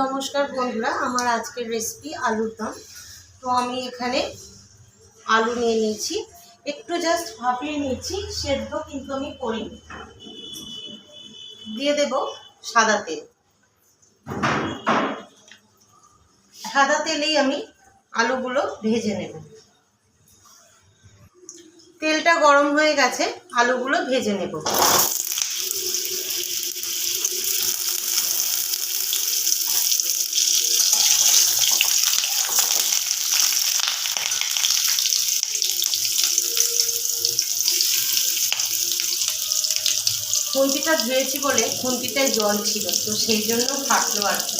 নমস্কার বন্ধুরা, আমার আজকের রেসিপি আলুর দম। তো আমি এখানে আলু নিয়ে নিয়েছি। একটু জাস্ট ভাপিয়ে নিয়েছি, সেদ্ধ কিন্তু আমি করিনি। দিয়ে দেব সাদা তেল। সাদা তেলেই আমি আলুগুলো ভেজে নেব। তেলটা গরম হয়ে গেছে, আলুগুলো ভেজে নেব। খুন্তিটা ধুয়েছি বলে খুন্তিটায় জল ছিল, তো সেই জন্য ফাটলো আর কি।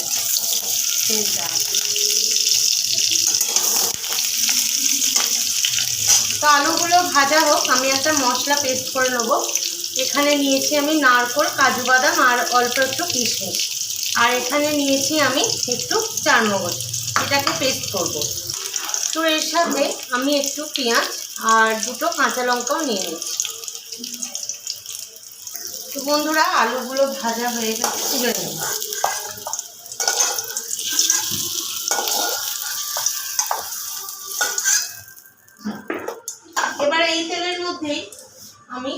তো আলুগুলো ভাজা হোক, আমি একটা মশলা পেস্ট করে নেব। এখানে নিয়েছি আমি নারকোল, কাজু বাদাম আর অল্প একটু কিশমিশ। আর এখানে নিয়েছি আমি একটু চারমগজ। এটাকে পেস্ট করব। তো এর সাথে আমি একটু পেঁয়াজ আর দুটো কাঁচা লঙ্কাও নিয়ে নিচ্ছি। তো বন্ধুরা, আলুগুলো ভাজা হয়ে গেছে, তুলে নেব। এবার এই তেলের মধ্যেই আমি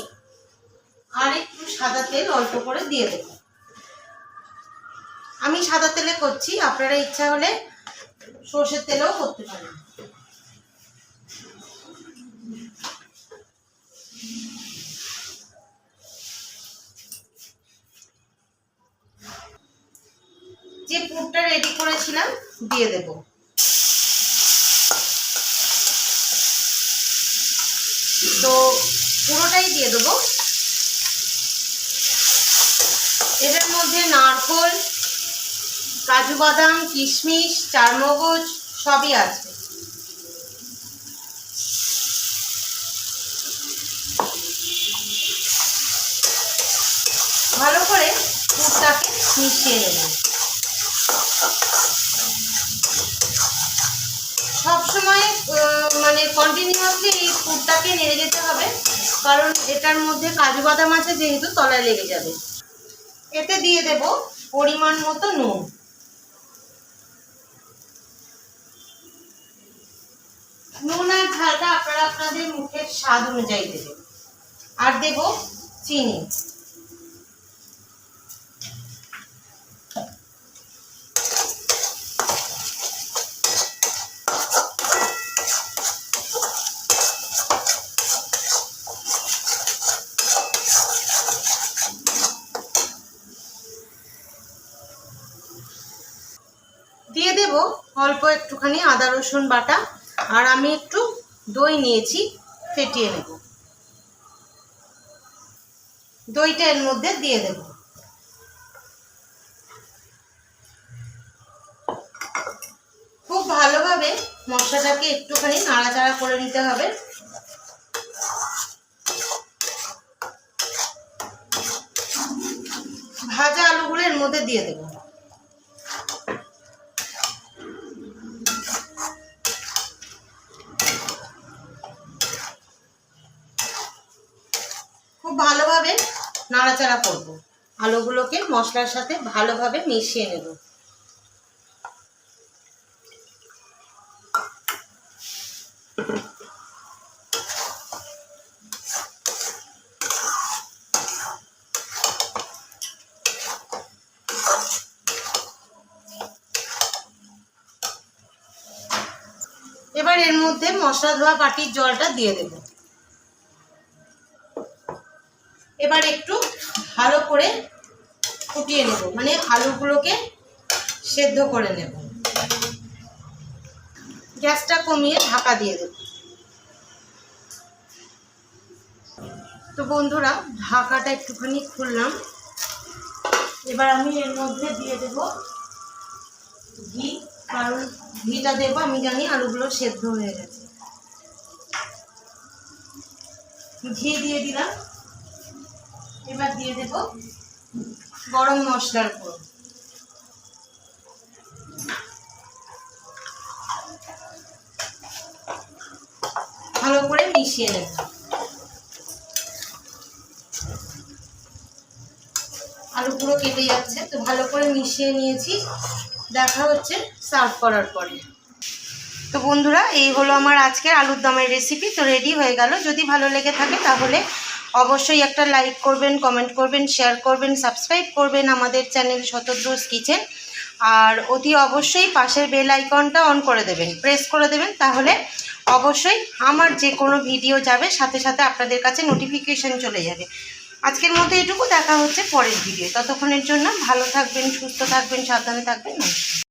আর একটু সাদা তেল অল্প করে দিয়ে দেব। আমি সাদা তেলে করছি, আপনারা ইচ্ছা হলে সর্ষের তেলেও করতে পারেন। যে পুরটা রেডি করেছিলাম, দিয়ে দেব। তো পুরোটাই দিয়ে দেবো। এটার মধ্যে নারকোল, কাজু বাদাম, কিশমিশ, চারমগজ সবই আছে। ভালো করে পুরটাকে মিশিয়ে নেব। আহ, মানে কন্টিনিউয়াসলি এই পুরটাকে নেড়ে যেতে হবে কারণ এটার মধ্যে কাজু বাদাম আছে যেহেতু তলায় লেগে যাবে। এতে দিয়ে দেব পরিমাণ মতো নুন। নুন আর ঝালটা আপনারা আপনাদের মুখের স্বাদ অনুযায়ী দেবেন। আর দেব চিনি দিয়ে দেব অল্প একটুখানি আদা, রসুন বাটা আর আমি একটু দই নিয়েছি, ফেটিয়ে নেব। দইটা এর মধ্যে দিয়ে দেব। খুব ভালোভাবে মশলাটাকে একটুখানি নাড়াচাড়া করে নিতে হবে। ভাজা আলুগুলো এর মধ্যে দিয়ে দেবো। ভালোভাবে নাড়াচাড়া করব। আলুগুলোকে মশলার সাথে ভালোভাবে মিশিয়ে নেব। এবার এর মধ্যে মশলা ধোয়া পাটির জলটা দিয়ে দেবো। এবার একটু ভালো করে ফুটিয়ে নেব। মানে আলুগুলোকে সেদ্ধ করে নেব। গ্যাসটা কমিয়ে ঢাকা দিয়ে দেব। তো বন্ধুরা, ঢাকাটা একটুখানি খুললাম। এবার আমি এর মধ্যে দিয়ে দেব ঘি। কারণ ঘিটা দেবো, আমি জানি আলুগুলো সেদ্ধ হয়ে গেছে। ঘি দিয়ে দিলাম। এবার দিয়ে দেব গরম মশলার গুঁড়ো। ভালো করে মিশিয়ে নেব। আলু পুরো কেটে যাচ্ছে, তো ভালো করে মিশিয়ে নিয়েছি। দেখা হচ্ছে সার্ভ করার পরে। তো বন্ধুরা, এই হলো আমার আজকের আলুর দমের রেসিপি তো রেডি হয়ে গেল। যদি ভালো লেগে থাকে তাহলে অবশ্যই একটা লাইক করবেন কমেন্ট করবেন শেয়ার করবেন সাবস্ক্রাইব করবেন আমাদের চ্যানেল শতদ্রোজ কিচেন আর অতি অবশ্যই পাশের বেল আইকনটা অন করে দেবেন প্রেস করে দেবেন, তাহলে অবশ্যই আমার যে কোনো ভিডিও যাবে, সাথে সাথে আপনাদের কাছে নোটিফিকেশন চলে যাবে। আজকের মতো এটুকু, দেখা হচ্ছে পরের ভিডিও ততক্ষণের জন্য ভালো থাকবেন, সুস্থ থাকবেন, সাবধানে থাকবেন, নমস্কার।